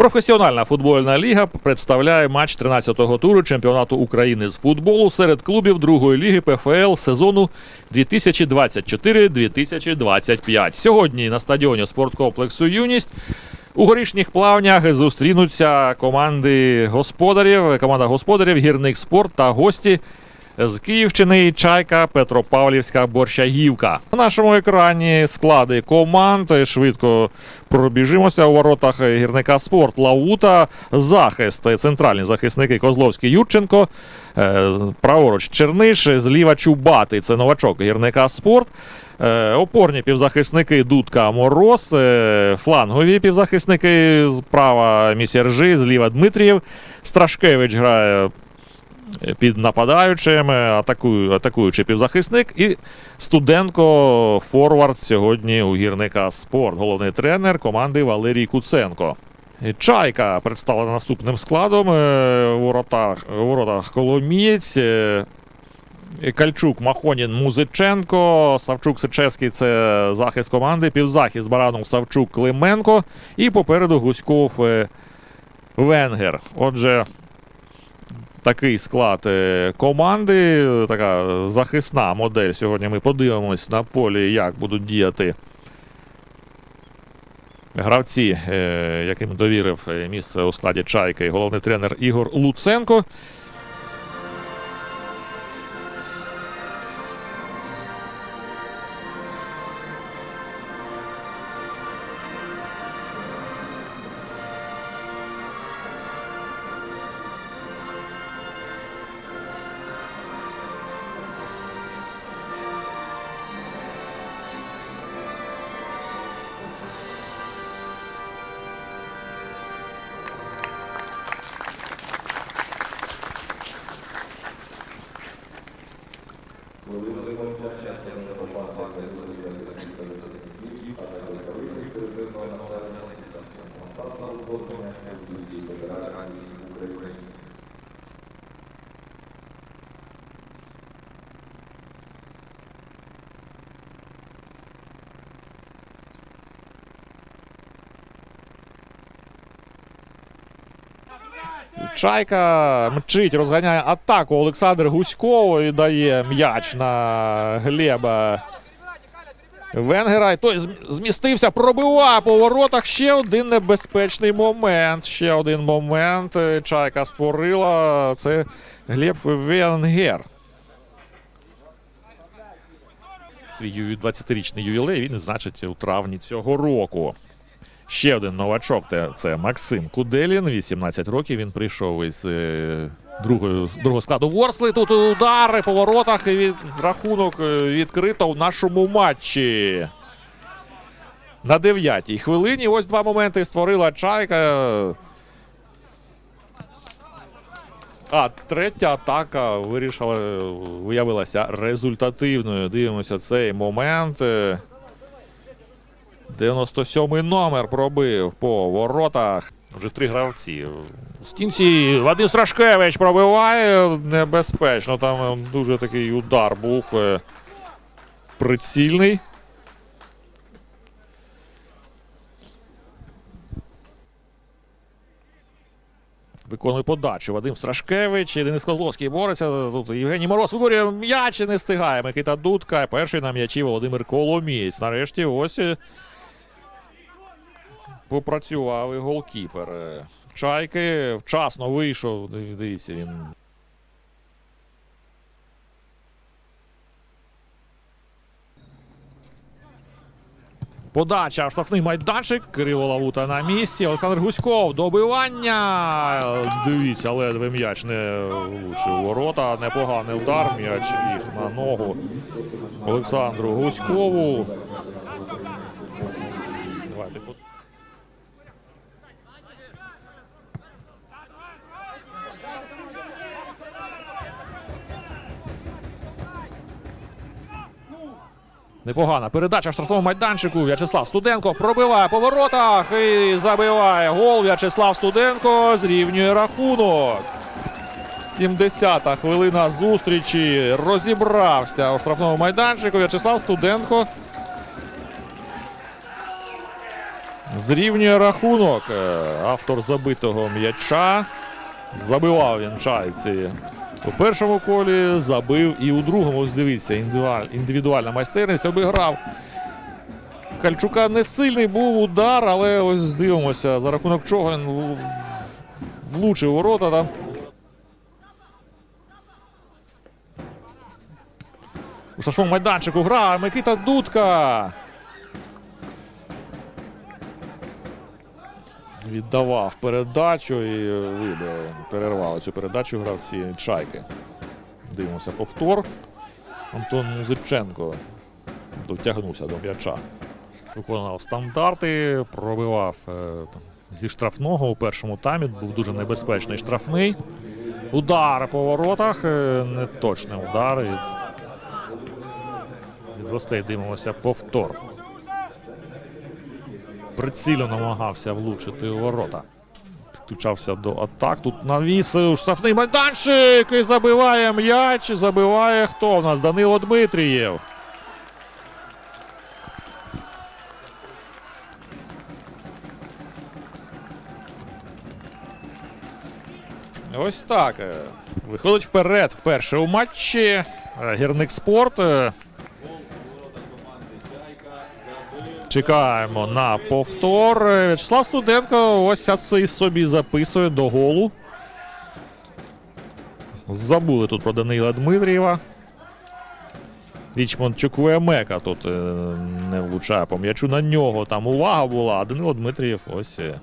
Професіональна футбольна ліга представляє матч 13-го туру чемпіонату України з футболу серед клубів другої ліги ПФЛ сезону 2024-2025. Сьогодні на стадіоні спорткомплексу Юність у горішніх плавнях зустрінуться команди господарів, команда господарів, гірник спорт та гості з Київщини Чайка, Петропавлівська, Борщагівка. На нашому екрані склади команд. Швидко пробіжимося у воротах гірника спорт Лаута. Захист. Центральні захисники Козловський Юрченко. Е, Праворуч Черниш, зліва Чубатий. Це новачок гірника спорт. Е, Опорні півзахисники Дудка Мороз, е, флангові півзахисники справа Місержи, зліва Дмитрієв. Страшкевич грає під нападаючим, атакую, атакуючий півзахисник. І Студенко форвард сьогодні у гірника спорт. Головний тренер команди Валерій Куценко. Чайка представлена наступним складом. е, воротах, воротах Коломієць. е, Кальчук, Махонін, Музиченко, Савчук Сичевський це захист команди. Півзахист Баранов, Савчук, Клименко. І попереду Гуськов е, Венгер. Отже, такий склад е, команди, така захисна модель. Сьогодні ми подивимось на полі, як будуть діяти гравці, е, яким довірив е, місце у складі Чайки головний тренер Ігор Луценко. Коли вони мовчання, це вже попадає перезалізації слідів, а також корисних переживного населення, там всього фактного розгорнення, як і всіх Чайка мчить, розганяє атаку. Олександр Гуськов дає м'яч на Глеба Венгера. І той змістився, пробиває по воротах. Ще один небезпечний момент. Ще один момент. е, Чайка створила. Це Глеб Венгер. Свій ю- 20-річний ювілей він відзначить у травні цього року. Ще один новачок це, Максим Куделін. 18 років. Він прийшов із е, другої, другого складу Ворсли. Тут удари по воротах і від, рахунок е, відкрито в нашому матчі. На дев'ятій хвилині. Ось два моменти створила Чайка. А третя атака вирішила, виявилася результативною. Дивимося цей момент. Е, 97-й номер пробив по воротах. Вже три гравці. У стінці Вадим Страшкевич пробиває небезпечно. Там е, дуже такий удар був е, прицільний. Виконує подачу Вадим Страшкевич. Денис Козловський бореться. Тут Євгеній Мороз виборює м'яч і не встигає. Микита Дудка. Перший на м'ячі Володимир Коломієць. Нарешті ось е, попрацював і голкіпер. Е, Чайки вчасно вийшов. Дивіться, він. Подача штрафний майданчик. Кирило Лавута на місці. Олександр Гуськов. Добивання. Дивіться, ледве м'яч не влучив ворота. Непоганий удар. М'яч їх на ногу Олександру Гуськову. Давайте по- Непогана передача в штрафному майданчику. В'ячеслав Студенко пробиває по воротах і забиває гол. В'ячеслав Студенко зрівнює рахунок. 70-та хвилина зустрічі. Розібрався у штрафному майданчику. В'ячеслав Студенко Зрівнює рахунок. Автор забитого м'яча. Забивав він чайці у першому колі, забив і у другому. Дивіться, індивідуальна майстерність обіграв. Кальчука не сильний був удар, але ось дивимося, за рахунок чого він влучив ворота. Там. У штрафному майданчику грає Микита Дудка. Віддавав передачу і вибили. Перервали цю передачу гравці чайки. Дивимося повтор. Антон Музиченко дотягнувся до м'яча. Виконував стандарти, пробивав е, зі штрафного у першому таймі. Був дуже небезпечний штрафний. Удар по воротах. е, Неточний удар. Від гостей дивимося повтор. Прицільно намагався влучити у ворота. Підключався до атак. Тут навісив штрафний майданчик і забиває м'яч. Забиває хто у нас? Данило Дмитрієв. Ось так. е, Виходить вперед вперше у матчі. Е, Гірник спорт. Чекаємо на повтор. В'ячеслав Студенко ось цей собі записує до голу. Забули тут про Данила Дмитрієва. Річмонд Чукуемека тут е, не влучає по м'ячу на нього. Там увага була, а Данило Дмитрієв ось е,